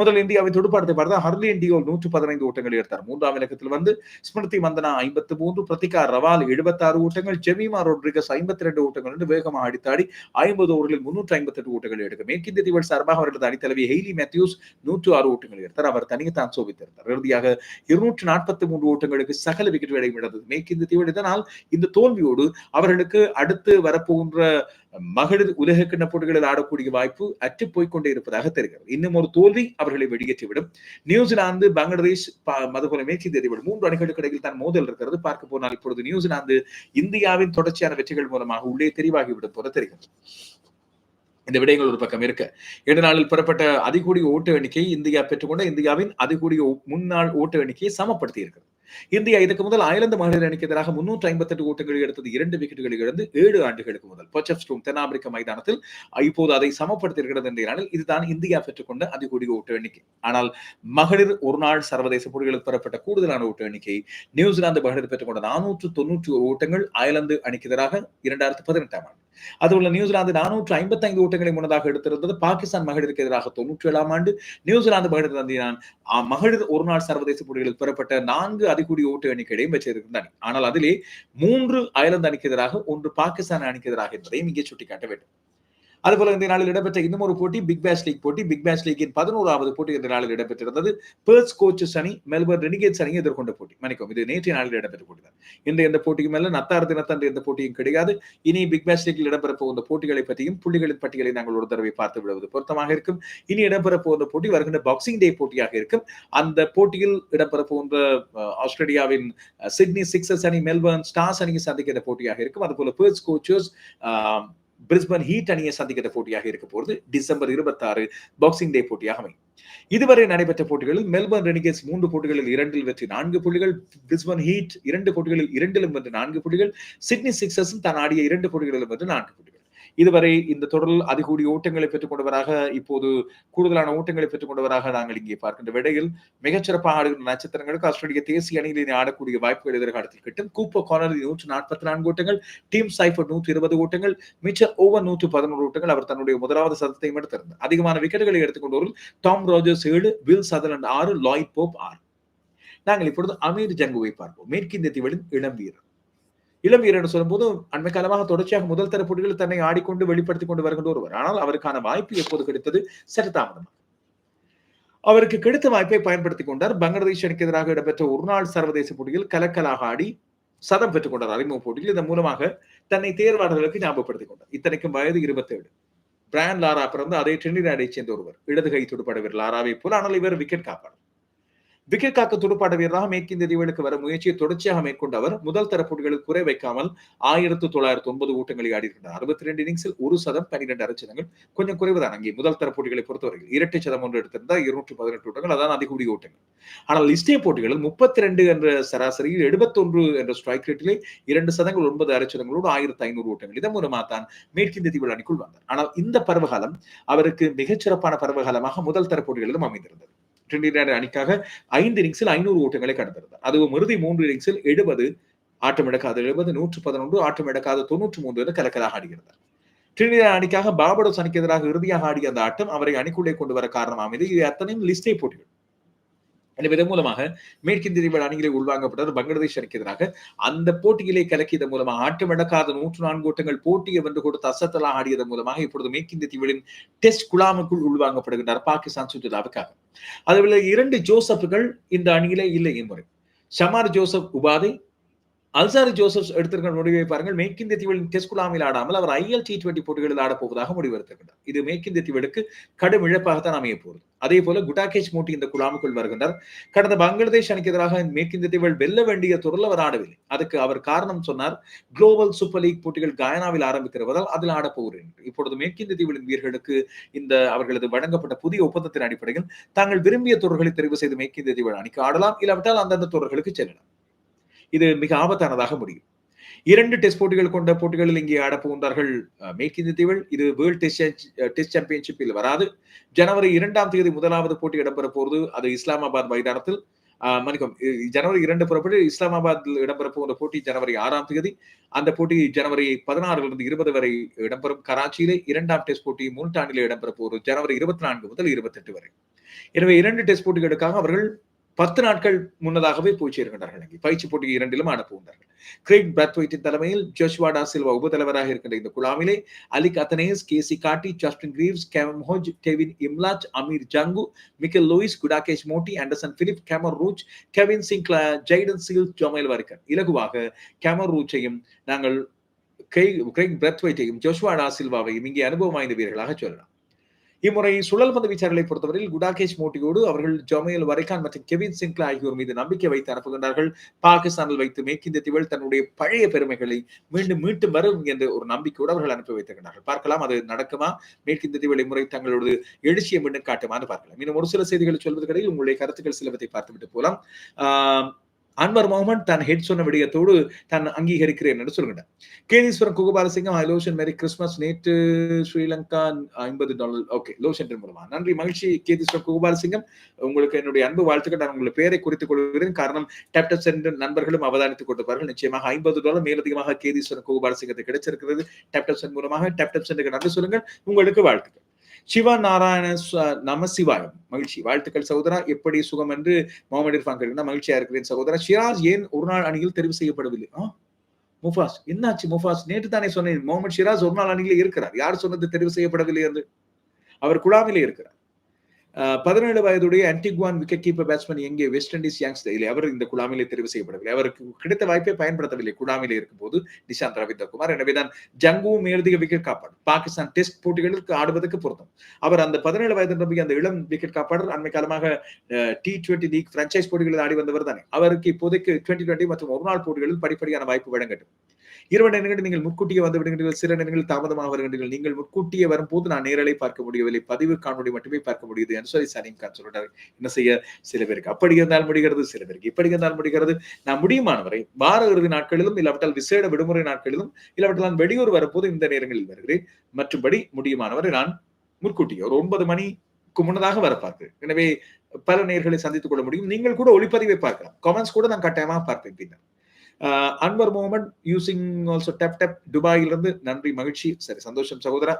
S1: முதல் இந்தியாவின் துடுப்பாட்டத்தை பார்த்தா ஹர்லியன் டியோல் நூற்று பதினைந்து ஓட்டங்கள் எடுத்தார். மூன்றாம் இலக்கத்தில் வந்து ஸ்மிருதி மந்தனா ஐம்பத்தி மூன்று பிரதிகா ரவால் எழுபத்தாறு ஓட்டங்கள் ஜெமிமா ரோட்ரிகஸ் ஐம்பத்தி ரெண்டு ஓட்டங்கள் என்று வேகமாக அடித்து அடித்தாடி ஐம்பது ஓவர்களில் முன்னூற்றி ஐம்பத்தி எட்டு ஓட்டங்கள் எடுக்கும் மேற்கிந்திய தீவல் சார்பாக அவர்களது அணித்தலைவி ஹெய்லி மேத்யூஸ் நூற்று ஆறு ஓட்டங்கள் எடுத்தார். அவர் தனியத்தான் சோபித்திருந்தார். இறுதியாக இருநூற்று நாற்பத்தி மூன்று ஓட்டங்களுக்கு சகல விக்கெட் வேலை விடது மேற்கிந்திய தீவல் இதனால் இந்த தோல்வியோடு அவர்களுக்கு அடுத்து வரப்போகின்ற மகளிர் உலக கிண்ண போட்டிகளில் ஆடக்கூடிய வாய்ப்பு அற்று போய்கொண்டே இருப்பதாக தெரிகிறது. இன்னும் ஒரு தோல்வி அவர்களை வெளியேற்றிவிடும் நியூசிலாந்து பங்களாதேஷ் அதுபோல மேற்கிந்திய மூன்று அணிகளுக்கு இடையில் தான் மோதல் இருக்கிறது. பார்க்க போனால் இப்பொழுது நியூசிலாந்து இந்தியாவின் தொடர்ச்சியான வெற்றிகள் மூலமாக உள்ளே தெரிவாகிவிடும் போல தெரிகிறது. இந்த விடயங்கள் ஒரு பக்கம் இருக்க. இரண்டு நாளில் பெறப்பட்ட அதிகூடிய ஓட்டு எண்ணிக்கையை இந்தியா பெற்றுக்கொண்ட இந்தியாவின் அதிகூடிய முன்னாள் ஓட்டு எண்ணிக்கையை சமப்படுத்தி இருக்கிறது இந்தியா இதுக்கு முதல் அயர்லாந்து மகளிர் அணிக்கு எதிராக முன்னூற்றி ஐம்பத்தி எட்டு ஓட்டங்கள் எடுத்தது இரண்டு விக்கெட்டுகளை இழந்து ஏழு ஆண்டுகளுக்கு முதல். பொச்சப்ஸ்டோம் தென்னாப்பிரிக்க மைதானத்தில் இப்போது அதை சமப்படுத்தியிருக்கிறது என்ற நாளில் இதுதான் இந்தியா பெற்றுக்கொண்ட அதிகூடிய ஓட்டு எண்ணிக்கை. ஆனால் மகளிர் ஒரு நாள் சர்வதேச போட்டிகளுக்கு பெறப்பட்ட கூடுதலான ஓட்டு எண்ணிக்கை நியூசிலாந்து மகளிர் பெற்றுக்கொண்ட நானூற்று தொன்னூற்றி ஓட்டங்கள் அயர்லாந்து அணிக்கு எதிராக இரண்டாயிரத்தி பதினெட்டாம் ஆண்டு. அதுபோல நியூசிலாந்து நானூற்று ஐம்பத்தி ஐந்து ஓட்டங்களை முன்னதாக எடுத்திருந்தது. பாகிஸ்தான் மகளிருக்கு எதிராக தொன்னூற்றி ஏழாம் ஆண்டு நியூசிலாந்து மகளிர் தந்தினான் மகளிர் ஒரு நாள் சர்வதேச போட்டிகளில் பெறப்பட்ட நான்கு அதிகூடிய ஓட்டு எண்ணிக்கையும் பெற்றிருந்தார். ஆனால் அதிலே மூன்று அயர்லாந்து அணிக்கு எதிராக ஒன்று பாகிஸ்தான் அணிக்கு எதிராக என்பதையும் இங்கே சுட்டிக்காட்ட வேண்டும். அதுபோல இந்த நாளில் இடம்பெற்ற இன்னும் ஒரு போட்டி பிக் பேஷ் லீக் போட்டி. பிக் பேஷ் லீக்கின் பதினோராவது போட்டி இந்த நாளில் இடம்பெற்றிருந்தது. பேர்ஸ் கோச்சஸ் அணி மெல்பர்ன் ரெனிகேட்ஸ் அணியை எதிர்கொண்ட போட்டி. மணிக்கும் இது நேற்றைய நாளில் இடம்பெற்ற போட்டி தான். இந்த எந்த போட்டிக்கு மேல நத்தார் தினத்தன்று எந்த போட்டியும் கிடையாது. இனி பிக் பேஷ் லீக்கில் இடம்பெற போகின்ற போட்டிகளை பற்றியும் புள்ளிகளின் பட்டியலை நாங்கள் ஒரு தடவை பார்த்து விடுவது பொருத்தமாக இருக்கும். இனி இடம்பெற போகின்ற போட்டி வருகின்ற பாக்ஸிங் டே போட்டியாக இருக்கும். அந்த போட்டியில் இடம்பெற போகின்ற ஆஸ்திரேலியாவின் சிட்னி சிக்ஸஸ் அணி மெல்பர்ன் ஸ்டார்ஸ் அணியை சந்திக்கிற போட்டியாக இருக்கும். அதுபோல பேர்ஸ் கோச்சஸ் பிரிஸ்பன் ஹீட் அணியை சந்திக்கிற போட்டியாக இருக்க போகிறது டிசம்பர் இருபத்தி ஆறு பாக்ஸிங் டே போட்டியாக அமையும் இதுவரை நடைபெற்ற போட்டிகளில் மெல்பர்ன் ரெனிகேஸ் மூன்று போட்டிகளில் இரண்டில் வெற்றி நான்கு புள்ளிகள் பிரிஸ்பன் ஹீட் இரண்டு போட்டிகளில் இரண்டிலும் வென்று நான்கு புள்ளிகள் சிட்னி சிக்ஸஸும் தான் ஆடிய இரண்டு போட்டிகளிலும் வென்று நான்கு புள்ளிகள். இதுவரை இந்த தொடரில் அதிகூடிய ஓட்டங்களை பெற்றுக் கொண்டவராக இப்போது கூடுதலான ஓட்டங்களை பெற்றுக் கொண்டவராக நாங்கள் இங்கே பார்க்கின்ற விடையில் மிகச்சிறப்பாக ஆடுகின்ற நட்சத்திரங்களுக்கு ஆஸ்திரேலிய தேசிய அணியில் ஆடக்கூடிய வாய்ப்புகள் எதிர்காலத்தில் கிட்டும். கூப்போ கார்னர் நூற்று நாற்பத்தி நான்கு ஓட்டங்கள் டீம் சைஃபர் நூற்றி இருபது ஓட்டங்கள் மிச்சர் ஓவர் நூற்று பதினோரு ஓட்டங்கள் அவர் தன்னுடைய முதலாவது சதத்தையும் எடுத்திருந்தார். அதிகமான விக்கெட்டுகளை எடுத்துக்கொண்டவர்கள் டாம் ரோஜர்ஸ் ஏழு வில் சதர்லண்ட் ஆறு லாய்ட் போப் ஆறு. நாங்கள் இப்பொழுது அமீர் ஜங்குவை பார்ப்போம். மேற்கிந்திய தீவலின் இளம் வீரர். இளம் வீரர் சொல்லும்போது அண்மை காலமாக தொடர்ச்சியாக முதல் தர போட்டிகளில் தன்னை ஆடிக்கொண்டு வெளிப்படுத்திக் கொண்டு வருகின்ற ஒருவர். ஆனால் அவருக்கான வாய்ப்பு எப்போது கிடைத்தது? சற்று தாமதமாக. அவருக்கு கிடைத்த வாய்ப்பை பயன்படுத்திக் கொண்டார். பங்களாதேஷ் அணிக்கு எதிராக இடம்பெற்ற ஒரு நாள் சர்வதேச போட்டியில் கலக்கலாக ஆடி சதம் பெற்றுக் கொண்டார். அறிமுக போட்டியில் இதன் மூலமாக தன்னை தேர்வாளர்களுக்கு ஞாபகப்படுத்திக் கொண்டார். இத்தனைக்கும் வயது இருபத்தேழு. பிரான் லாரா பிறந்து அதே ட்ரினிடாடை சேர்ந்த ஒருவர். இடது கை துடுப்பாட வீரர் லாராவை போல ஆனால் இவர் விக்கெட் காப்பாளர். விக்கெட் காக்க துடுப்பாட்ட வீரராக மேற்கிந்திய தீவுகளுக்கு வர முயற்சியை தொடர்ச்சியாக மேற்கொண்ட அவர் முதல் தர போட்டிகளில் குறை வைக்காமல் ஆயிரத்து தொள்ளாயிரத்து ஒன்பது ஓட்டங்களை ஆடியிருக்கிறார். அறுபத்தி ரெண்டு இன்னிங்ஸில் ஒரு சதம் பன்னிரெண்டு அரைச்சதங்கள். கொஞ்சம் குறைவுதான் அங்கே முதல் தர போட்டிகளை பொறுத்தவரையில் இரட்டை சதம் ஒன்று எடுத்திருந்தால் இருநூற்று பதினெட்டு ஓட்டங்கள். அதான் அதிகூடிய ஓட்டங்கள். ஆனால் லிஸ்டே போட்டிகளில் முப்பத்தி ரெண்டு என்ற சராசரியில் எழுபத்தொன்று என்ற ஸ்ட்ரைக் ரேட்டிலே இரண்டு சதங்கள் ஒன்பது அரைச்சதங்களோடு ஆயிரத்து ஐநூறு ஓட்டங்கள். இதன் மூலமாக தான் மேற்கிந்திய தீவுகள் அணிக்குள் வந்தார் ஆனால் இந்த பருவகாலம் அவருக்கு மிகச்சிறப்பான பருவகாலமாக முதல் தர போட்டிகளிலும் அமைந்திருந்தது. ட்ரினிடாட் அணிக்காக ஐந்து இன்னிங்ஸில் ஐநூறு ஓட்டங்களை கடந்திருந்தார். அதுவும் இறுதி மூன்று இன்னிங்ஸில் எழுபது ஆட்டம் எடுக்காத எழுபது நூற்று பதினொன்று ஆட்டம் எடுக்காத தொன்னூற்று மூன்று என கலக்கலாக ஆடுகிறார். டிரினிடா அணிக்காக பாபடோஸ் அணிக்கு எதிராக இறுதியாக ஆடிய அந்த ஆட்டம் அவரை அணிக்குள்ளே கொண்டு வர காரணமானது இது அத்தனையும் லிஸ்டே போட்டிகள் எனவே இதன் மூலமாக மேற்கிந்திய தீவுகள் அணிகளை உள்வாங்கப்பட்டது பங்களாதேஷ் அணிக்கு எதிராக. அந்த போட்டியிலே கலக்கியதன் மூலமாக ஆட்டம் இழக்காத நூற்று நான்கு ஓட்டங்கள் போட்டியை வென்று கொடுத்து அசத்தலா ஆடியதன் மூலமாக இப்பொழுது மேற்கிந்திய தீவுகளின் டெஸ்ட் குழாமுக்குள் உள்வாங்கப்படுகின்றார் பாகிஸ்தான் சுற்றுலாவுக்காக. அதுபோல இரண்டு ஜோசப்புகள் இந்த அணியிலே இல்லை இம்முறை ஷமார் ஜோசப் உபாதை அல்சாரி ஜோசப் எடுத்திருக்கிற முடிவை பாருங்கள். மேற்கிந்திய தீவுகளின் டெஸ்ட் குழாமில் ஆடாமல் அவர் ஐஎல் டி டுவெண்டி போட்டிகளில் ஆடப் போவதாக முடிவெடுத்திருக்கிறார் இது மேற்கிந்திய தீவுகளுக்கு கடும் இழப்பாகத்தான் அமைய போகிறது. அதே போல குட்டாகேஷ் மூட்டி இந்த குழாமுக்குள் வருகின்றார். கடந்த பங்களாதேஷ் அணிக்கு எதிராக மேற்கிந்திய தீவுகள் வெல்ல வேண்டிய துறையில் அவர் ஆடவில்லை. அதுக்கு அவர் காரணம் சொன்னார் குளோபல் சூப்பர் லீக் போட்டிகள் கயானாவில் ஆரம்பிக்கிறதால் அதில் ஆடப்போகிறேன் இப்பொழுது மேற்கிந்திய தீவுகளின் வீரர்களுக்கு இந்த அவர்களது வழங்கப்பட்ட புதிய ஒப்பந்தத்தின் அடிப்படையில் தாங்கள் விரும்பிய தொடர்களை தெரிவு செய்து மேற்கிந்திய தீவுகள் அணிக்கு ஆடலாம் இல்லாவிட்டால் அந்தந்த தொடர்களுக்கு செல்லலாம். இது மிக ஆபத்தானதாக முடியும். இரண்டு டெஸ்ட் போட்டிகள் கொண்ட போட்டிகளில் இங்கே ஆட புகுந்தார்கள் மேற்கிந்திய தீவுகள் இது வேர்ல்ட் டெஸ்ட் டெஸ்ட் சாம்பியன்ஷிப்பில் வராது. ஜனவரி இரண்டாம் தேதி முதலாவது போட்டி இடம்பெற போகிறது அது இஸ்லாமாபாத் மைதானத்தில். மன்னிக்கும் ஜனவரி இரண்டு புறப்பட்டு இஸ்லாமாபாத்தில் இடம்பெற போகிற போட்டி ஜனவரி ஆறாம் தேதி. அந்த போட்டி ஜனவரி பதினாறிலிருந்து இருபது வரை இடம்பெறும். கராச்சியிலே இரண்டாம் டெஸ்ட் போட்டி மூன்றாண்டிலே இடம்பெற போகிறது ஜனவரி இருபத்தி நான்கு முதல் இருபத்தி எட்டு வரை. எனவே இரண்டு டெஸ்ட் போட்டிகளுக்காக அவர்கள் பத்து நாட்கள் முன்னதாகவே போய் சேர்கின்றார்கள் அங்கே. பயிற்சி போட்டி இரண்டிலும் அனுப்புகின்றார்கள். கிரேக் பிரத்வைட்டின் தலைமையில் ஜோஷ்வாடா சில்வா உபதலைவராக இருக்கின்ற இந்த குழாமிலே Alick Athanaze Keacy Carty Justin Greaves Kavem Hodge Kevin Imlach Amir Jangoo Mikyle Louis Gudakesh Motie Anderson Phillip Kemar Roach Kevin Sinclair Jayden Seales Jomel Warrican இலகுவாக கேமர் ரூச்சையும் நாங்கள் கிரேக் பிரத்வைட்டையும் ஜோஷ்வாடா சில்வாவையும் இங்கே அனுபவம் வாய்ந்த வீரர்களாக சொல்லலாம். இம்முறை சுழல் பந்து வீச்சாளர்களை பொறுத்தவரையில் குடாகேஷ் மோட்டியோடு அவர்கள் ஜொமையல் வரைகான் மற்றும் கெவின் சிங்க்லா ஆகியோர் மீது நம்பிக்கை வைத்து அனுப்புகின்றார்கள். பாகிஸ்தானில் வைத்து மேற்கிந்திய திவள் தன்னுடைய பழைய பெருமைகளை மீண்டும் மீண்டும் வரும் என்ற ஒரு நம்பிக்கையோடு அவர்கள் அனுப்பி வைத்திருக்கிறார்கள் பார்க்கலாம் அது நடக்குமா? மேற்கிந்திய தீவுகள் இம்முறை தங்களோட எழுச்சியை மீண்டும் காட்டுமான்னு பார்க்கலாம். இன்னும் ஒரு சில செய்திகளை சொல்வதற்கிடையில் உங்களுடைய கருத்துக்கள் சிலவற்றை பார்த்துவிட்டு போலாம் ஆஹ் அன்வர் மொஹமட் தான் ஹெட் சொன்ன விடயத்தோடு தான் அங்கீகரிக்கிறேன் என்று சொல்கின்றார் Ketheeswaran Kugabalasingam I Loshan merry Christmas நேற்று ஸ்ரீலங்கா ஐம்பது டாலர் ஓகே லோஷன் மூலமா நன்றி மகிழ்ச்சி கேதீஸ்வரன் குகபாலசிங்கம் உங்களுக்கு என்னுடைய அன்பு வாழ்த்துக்கள். நான் உங்களை பேரை குறித்துக் கொள்கிறேன். காரணம் டேப்டப் சென்ற நண்பர்களும் அவதானித்துக் கொண்டிருப்பார்கள். நிச்சயமாக ஐம்பது டாலர் மேலதிகமாக கேதீஸ்வரன் குகபாலசிங்கத்தை கிடைச்சிருக்கிறது. டேப்டப் சென் மூலமாக டேப்டப் சென்றுக்கு நன்றி சொல்லுங்கள். உங்களுக்கு வாழ்த்துக்கள். சிவா நாராயண நமசிவாயம் மகிழ்ச்சி. வாழ்த்துக்கள் சகோதரா. எப்படி சுகம் என்று முகமது இர்ஃபான் கேட்கிறார் மகிழ்ச்சியா இருக்கிறேன் சகோதரா. ஷிராஜ் ஏன் ஒரு நாள் அணியில் தெரிவு செய்யப்படவில்லை? முஃபாஸ். என்னாச்சு முஃபாஸ்? நேற்று தானே சொன்னேன். முகமது ஷிராஜ் ஒரு நாள் அணியில் இருக்கிறார். யார் சொன்னது தெரிவு செய்யப்படவில்லை என்று? அவர் குழாமிலே இருக்கிறார். பதினேழு வயதுடைய ஆன்டிகுவான் விக்கெட் கீப்பர் பேட்ஸ்மேன் எங்கே வெஸ்ட் இண்டீஸ் யங்ஸ் இல்லை அவர் இந்த குழாமிலே தெரிவு செய்யப்படவில்லை. அவருக்கு கிடைத்த வாய்ப்பை பயன்படுத்தவில்லை. குழாமிலே இருக்கும்போது நிஷாந்த் ரவீந்திரகுமார். எனவேதான் ஜங்குவும் மேலதிக விக்கெட் காப்பாடு பாகிஸ்தான் டெஸ்ட் போட்டிகளுக்கு ஆடுவதற்கு பொருத்தம். அவர் அந்த பதினேழு வயது நம்பி அந்த இளம் விக்கெட் காப்பாளர் அண்மை காலமாக டி டுவெண்டி லீக் பிரான்ச்சைஸ் போட்டிகளில் ஆடி வந்தவர் தானே. அவருக்கு இப்போதைக்கு டுவெண்டி டுவெண்டி மற்றும் ஒரு நாள் போட்டிகளில் படிப்படியான வாய்ப்பு வழங்கட்டும். இரவு நேரங்களில் நீங்கள் முன்கூட்டியே வந்து விடுகிறீர்கள் சில நேரங்களில் தாமதமாக வருகின்றீர்கள் நீங்கள் முன்கூட்டியே வரும்போது நான் நேரலை பார்க்க முடியவில்லை. பதிவு காணொலி மட்டுமே பார்க்க முடியுது என்று சொல்லி சலீம் கான் சொல்றாரு. என்ன செய்ய? சில பேருக்கு அப்படி இருந்தால் முடிகிறது சில பேருக்கு இப்படி இருந்தால் முடிகிறது. நான் முடியுமானவரை வார இறுதி நாட்களிலும் இல்லாவிட்டால் விசேட விடுமுறை நாட்களிலும் இல்லாவிட்டால் நான் வெளியூர் வரும்போது இந்த நேரங்களில் வருகிறேன். மற்றபடி முடியுமானவரை நான் முன்கூட்டியே ஒரு ஒன்பது மணிக்கு முன்னதாக வர பார்க்கிறேன். எனவே பல நேர்களை சந்தித்துக் கொள்ள முடியும். நீங்கள் கூட ஒளிப்பதிவை பார்க்கலாம். கமெண்ட்ஸ் கூட நான் கட்டாயமாக பார்ப்பேன் பின்னர். அன்வர் முகமது யூசிங் ஆல்சோ டெப் டப் துபாயிலிருந்து நன்றி மகிழ்ச்சி. சரி சந்தோஷம் சகோதரா.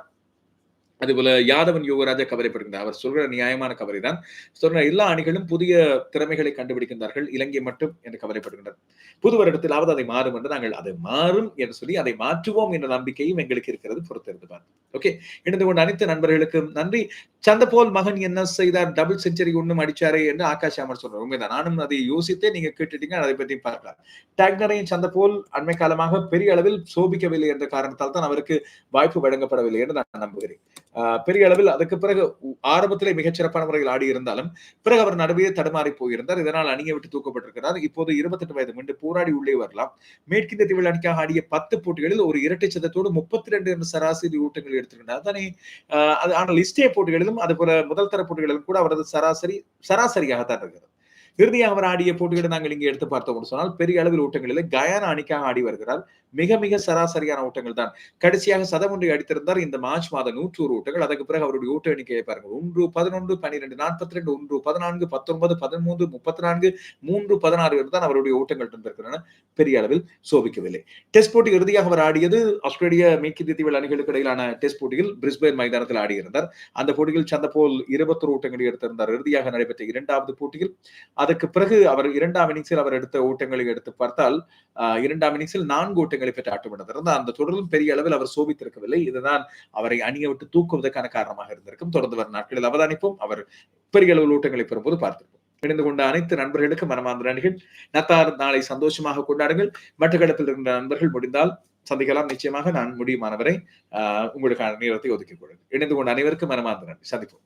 S1: அதுபோல யாதவன் யோகராஜா கவலைப்படுகின்றார். அவர் சொல்கிற நியாயமான கவலை தான் சொல்ற எல்லா அணிகளும் புதிய திறமைகளை கண்டுபிடிக்கின்றார்கள். இலங்கை மட்டும் என்று கவலைப்படுகின்றனர். புது வருடத்திலாவது அதை மாறும் என்று நாங்கள் அதை மாறும் என்று சொல்லி அதை மாற்றுவோம் என்ற நம்பிக்கையும் எங்களுக்கு இருக்கிறது பொறுத்திருந்து பார்த்து. ஓகே இணைந்து கொண்ட அனைத்து நண்பர்களுக்கும் நன்றி. சந்தபோல் மகன் என்ன செய்தார்? டபுள் செஞ்சுரி ஒன்றும் அடிச்சாரே என்று ஆகாஷ் அமர் சொல்றாரு. உண்மைதான். நானும் அதை யோசித்தே நீங்க கேட்டுட்டீங்க அதை பற்றி பார்க்கலாம். டேக்னரையும் சந்தபோல் அண்மை காலமாக பெரிய அளவில் சோபிக்கவில்லை என்ற காரணத்தால் தான் அவருக்கு வாய்ப்பு வழங்கப்படவில்லை என்று நான் நம்புகிறேன். பெரிய அளவில் அதுக்கு பிறகு ஆரம்பத்திலே மிகச்சிறப்பான முறையில் ஆடி இருந்தாலும் பிறகு அவர் நடுவே தடுமாறி போயிருந்தார். இதனால் அணியை விட்டு தூக்கப்பட்டிருக்கிறார். இப்போது இருபத்தெட்டு வயது மீண்டும் போராடி உள்ளே வரலாம். மேற்கிந்திய தீவில் அணிக்காக ஆடிய பத்து போட்டிகளில் ஒரு இரட்டை சதத்தோடு முப்பத்தி ரெண்டு என்ற சராசரி ஊட்டங்கள் எடுத்திருக்கிறார். தானே ஆனால் லிஸ்டே போட்டிகளிலும் அது போல முதல் தர போட்டிகளிலும் கூட அவரது சராசரி சராசரியாகத்தான் இருக்கிறது. இறுதியாக அவர் ஆடிய போட்டிகளை நாங்கள் இங்கே எடுத்து பார்த்தோம் சொன்னால் பெரிய அளவில் ஓட்டங்களில் கயானா அணிக்காக ஆடி வருகிறார். மிக மிக சராசரியான ஓட்டங்கள் தான். கடைசியாக சதம் ஒன்றை அடித்திருந்தார் இந்த மார்ச் மாதம் நூற்று ஒரு ஓட்டங்கள். அதுக்கு பிறகு அவருடைய ஓட்ட எண்ணிக்கையை பாருங்கள். ஒன்று பதினொன்று பன்னிரெண்டு நாற்பத்தி ரெண்டு ஒன்று பதினான்கு பத்தொன்பது பதிமூன்று முப்பத்தி நான்கு மூன்று பதினாறு தான் அவருடைய ஓட்டங்கள் இருந்திருக்கின்றன. பெரிய அளவில் சோபிக்கவில்லை. டெஸ்ட் போட்டி இறுதியாக அவர் ஆடியது ஆஸ்திரேலிய மேற்கு தீவில் அணிகளுக்கு இடையிலான டெஸ்ட் போட்டியில் பிரிஸ்பேன் மைதானத்தில் ஆடியிருந்தார். அந்த போட்டியில் சந்தபோல் இருபத்தொரு ஓட்டங்களை எடுத்திருந்தார். இறுதியாக நடைபெற்ற இரண்டாவது போட்டியில் அதற்கு பிறகு அவர் இரண்டாம் இன்னிங்ஸில் அவர் எடுத்த ஓட்டங்களை எடுத்து பார்த்தால் இரண்டாம் இன்னிங்ஸில் நான்கு ஓட்டங்களை பெற்று ஆட்டமிடத்திருந்த அந்த தொடரும் பெரிய அளவில் அவர் சோபித்திருக்கவில்லை. இதுதான் அவரை அணியை விட்டு தூக்குவதற்கான காரணமாக இருந்திருக்கும். தொடர்ந்து வரும் நாட்களில் அவதானிப்போம். அவர் பெரிய அளவில் ஓட்டங்களை பெறும்போது பார்த்திருப்போம். இணைந்து கொண்ட அனைத்து நண்பர்களுக்கும் மனமார்ந்த நன்றிகள். நத்தார் நாளை சந்தோஷமாக கொண்டாடுங்கள். கடத்தில் இருக்கின்ற நண்பர்கள் முடிந்தால் சந்திக்கலாம். நிச்சயமாக நான் முடியுமானவரை உங்களுக்கான நேரத்தை ஒதுக்கிக் கொள்ளுங்கள் இணைந்து கொண்ட அனைவருக்கும் மனமார்ந்த நன்றி. சந்திப்போம்.